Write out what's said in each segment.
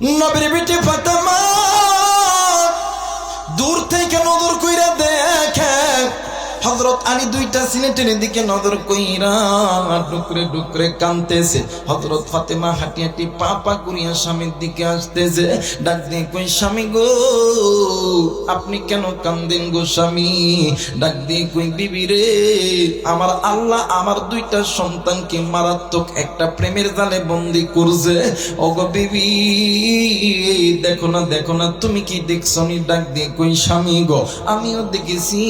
নবীর বেটি ফাতেমা দূর থেকে হজরত আলী দুইটা সিলেটের দিকে নজর কইরা ডুকরে ডুকরে কানতেছে। হজরত ফাতেমা হাঁটি হাঁটি পা পা করিয়া স্বামীর দিকে আসতেছে। ডাক দিয়ে কই স্বামী গো, আপনি কেন কান্দেন গো স্বামী? ডাক দিয়ে কই বিবি রে, আমার আল্লাহ আমার দুইটা সন্তানকে মারাত্মক একটা প্রেমের জালে বন্দি করছে। ওগো বিবি, দেখো না দেখো না, তুমি কি দেখছ নি ডাক দিয়ে কই স্বামী গো আমিও দেখেছি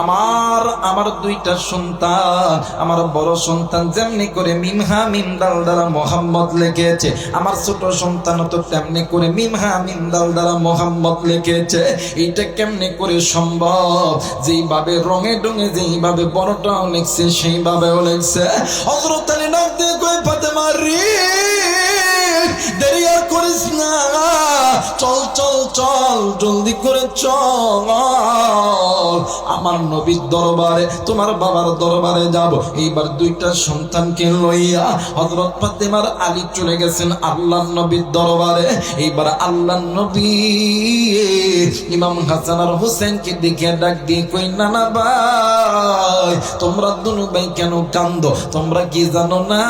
আমার আমার আমার দুইটা সন্তান, আমার বড় সন্তান যেমনি করে মিমহা মিমদাল দ্বারা মোহাম্মদ লিখেছে, আমার ছোট সন্তান তো তেমনি করে মিমহা মিমদাল দ্বারা মোহাম্মদ লিখেছে। এটা কেমনে করে সম্ভব? যেইভাবে রঙে ডঙে, যেইভাবে বড়টাও লিখছে, সেইভাবেও লিখছে। হজরত ডাক দিয়ে কই ফাতেমা রে, দেরি আর করিস না। চল চল চল, জলদি করে চল। আমার নবীর দরবারে, তোমার বাবার দরবারে যাব। এইবার দুইটা সন্তানকে লইয়া হজরত ফাতেমার আলী চলে গেছেন আল্লাহ নবীর দরবারে। এইবার আল্লাহ নবী ইমাম হাসান আর হোসেনকে দেখে ডাক দিয়ে কই নানা ভাই, তোমরা দুনু ভাই কেন কান্দ? তোমরা কি জানো না?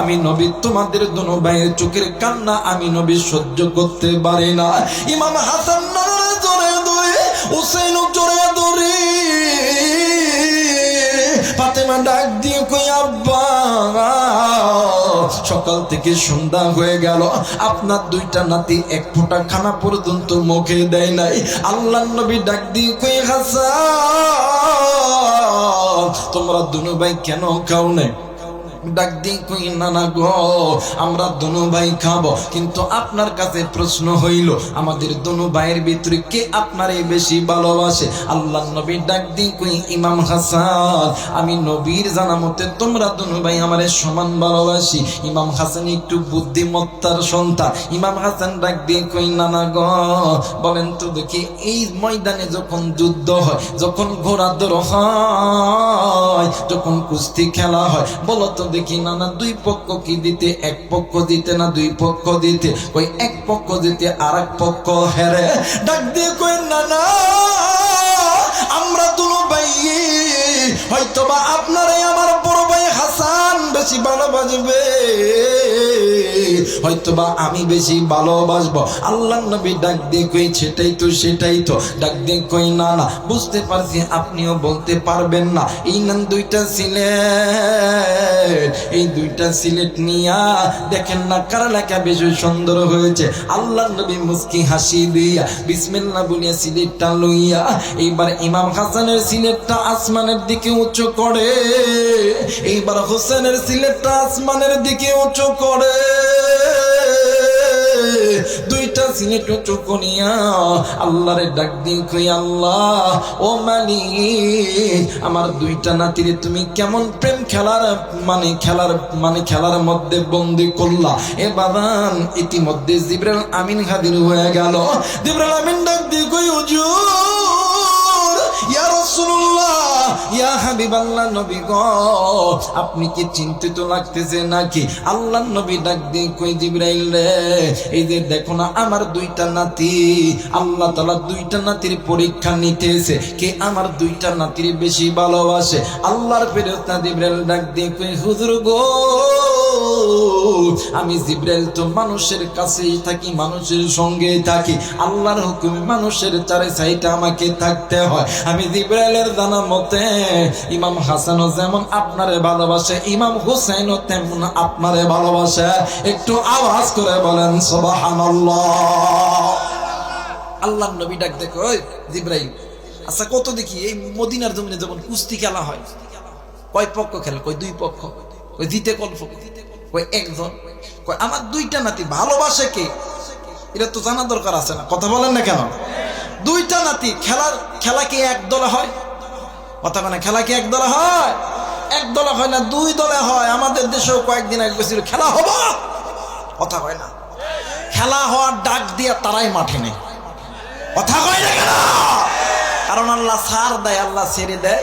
আমি নবী, তোমাদের দুনু ভাইয়ের চোখের কান্না আমি নবী সহ্য করতে পারি না। ইমাম হাসান জোরে ধরে হুসেন জোরে ধরে ফাতেমা ডাক দিয়ে কই, আব্বা, সকাল থেকে সন্ধ্যা হয়ে গেল। আপনার দুইটা নাতি এক ফোঁটা খানা পর্যন্ত মুখে দেয় নাই। আল্লাহ নবী ডাক দিয়ে কই, হাসান, তোমরা দুনু ভাই কেন খাও নাই? ডাক দিয়ে কই নানা গো, আমরা দনু ভাই খাব। কিন্তু আপনার কাছে প্রশ্ন হইল, আমাদের দনু ভাইয়ের ভিতরে কে আপনারে বেশি ভালোবাসে? আল্লাহ নবী ডাক দিয়ে কই, ইমাম হাসান, আমি নবীর জানা মতে তোমরা দনু ভাই আমারে সমান ভালোবাসি। ইমাম হাসান একটু বুদ্ধিমত্তার সন্তান। ইমাম হাসান ডাক দিয়ে কই নানা গ, বলেন তো দেখি, এই ময়দানে যখন যুদ্ধ হয়, যখন ঘোড়া দর হয়, যখন কুস্তি খেলা হয়, বলো তো দেখি না না দুই পক্ষ কি দিতে, এক পক্ষ দিতে না দুই পক্ষ দিতে। ওই এক পক্ষ দিতে আর এক পক্ষ হেরে। ডাক দিয়ে কই, নানা, আমরা দুলো ভাই হয়তো বা আপনারাই আমার বড় ভাই হাসান বেশি ভালোবাসবে। হয়তোবা আমি বেশি ভালোবাসবো। আল্লাহ নবী ডাক দিয়ে কই, সেটাই তো সেটাই তো। ডাক দিয়ে কই, না না, বুঝতে পারছি, আপনিও বলতে পারবেন না। এই নান দুইটা সিলেট, এই দুইটা সিলেট নিয়া দেখেন না কার লেখা বেশি সুন্দর হয়েছে। আল্লাহ নবী মুস্কি হাসি দিয়া বিসমিল্লাহ বলিয়া সিলেটটা লইয়া এইবার ইমাম হাসানের সিলেটটা আসমানের দিকে উঁচু করে, এইবার হোসেনের সিলেটটা আসমানের দিকে উঁচু করে। দুইটা সিলেট উঁচু করিয়া আল্লাহরে ডাক দিয়ে কই আল্লাহ, ও মালিক, আমার দুইটা নাতিরে তুমি কেমন প্রেম খেলার মানে খেলার মানে খেলার মধ্যে বন্দি করলা। এ বাবান, ইতিমধ্যে জিব্রাইল আমিন হাজির হয়ে গেল। জিব্রাইল আমিন ডাক দিয়ে কই, হুজুর। ইয়া হাবিবাল্লাহ নবী গো, আপনি কি চিন্তিত লাগতেছে নাকি? আল্লাহ নবী ডাক দিয়ে কই জিব্রাইল রে, এই যে দেখো না, আমার দুইটা নাতি, আল্লাহ তালা দুইটা নাতির পরীক্ষা নিতেছে। কে আমার দুইটা নাতির বেশি ভালোবাসে? আল্লাহর ফেরেশতা জিব্রাইল ডাক দিয়ে কই হুজুর গো আমি জিব্রাইল, তো মানুষের কাছেই থাকি, মানুষের সঙ্গেই থাকি। আল্লাহর হুকুমে মানুষের চারে সাইডে আমাকে থাকতে হয়। আমি জিব্রাইলের জানা মতে, ইমাম হাসানও যেমন আপনারে ভালোবাসে, ইমাম হুসেনও তেমন আপনারে ভালোবাসে। একটু আওয়াজ করে বলেন, সুবহানাল্লাহ। আল্লাহ নবী ডাক দেখো জিব্রাইল আচ্ছা কত দেখি, এই মদিনার জমিনে যখন কুস্তি খেলা হয়। কয় পক্ষ খেলে? কয় দুই পক্ষ? কয় জিতে কল্প কয় একজন? আমার দুইটা নাতি ভালোবাসে কে? এটা তো জানা দরকার আছে না। কথা বলেন না কেন? দুইটা নাতি, খেলার, খেলা কি এক দলে হয়? কথা মানে খেলা কি এক দলে হয়? এক দলে হয় না, দুই দলে হয়। আমাদের দেশেও কয়েকদিন আগে গেছিল, খেলা হব? কথা হয় না। খেলা হওয়ার ডাক দিয়ে তারাই মাঠে নেই কথা কয় না কেন? কারণ আল্লাহ সার দেয়, আল্লাহ ছেড়ে দেয়।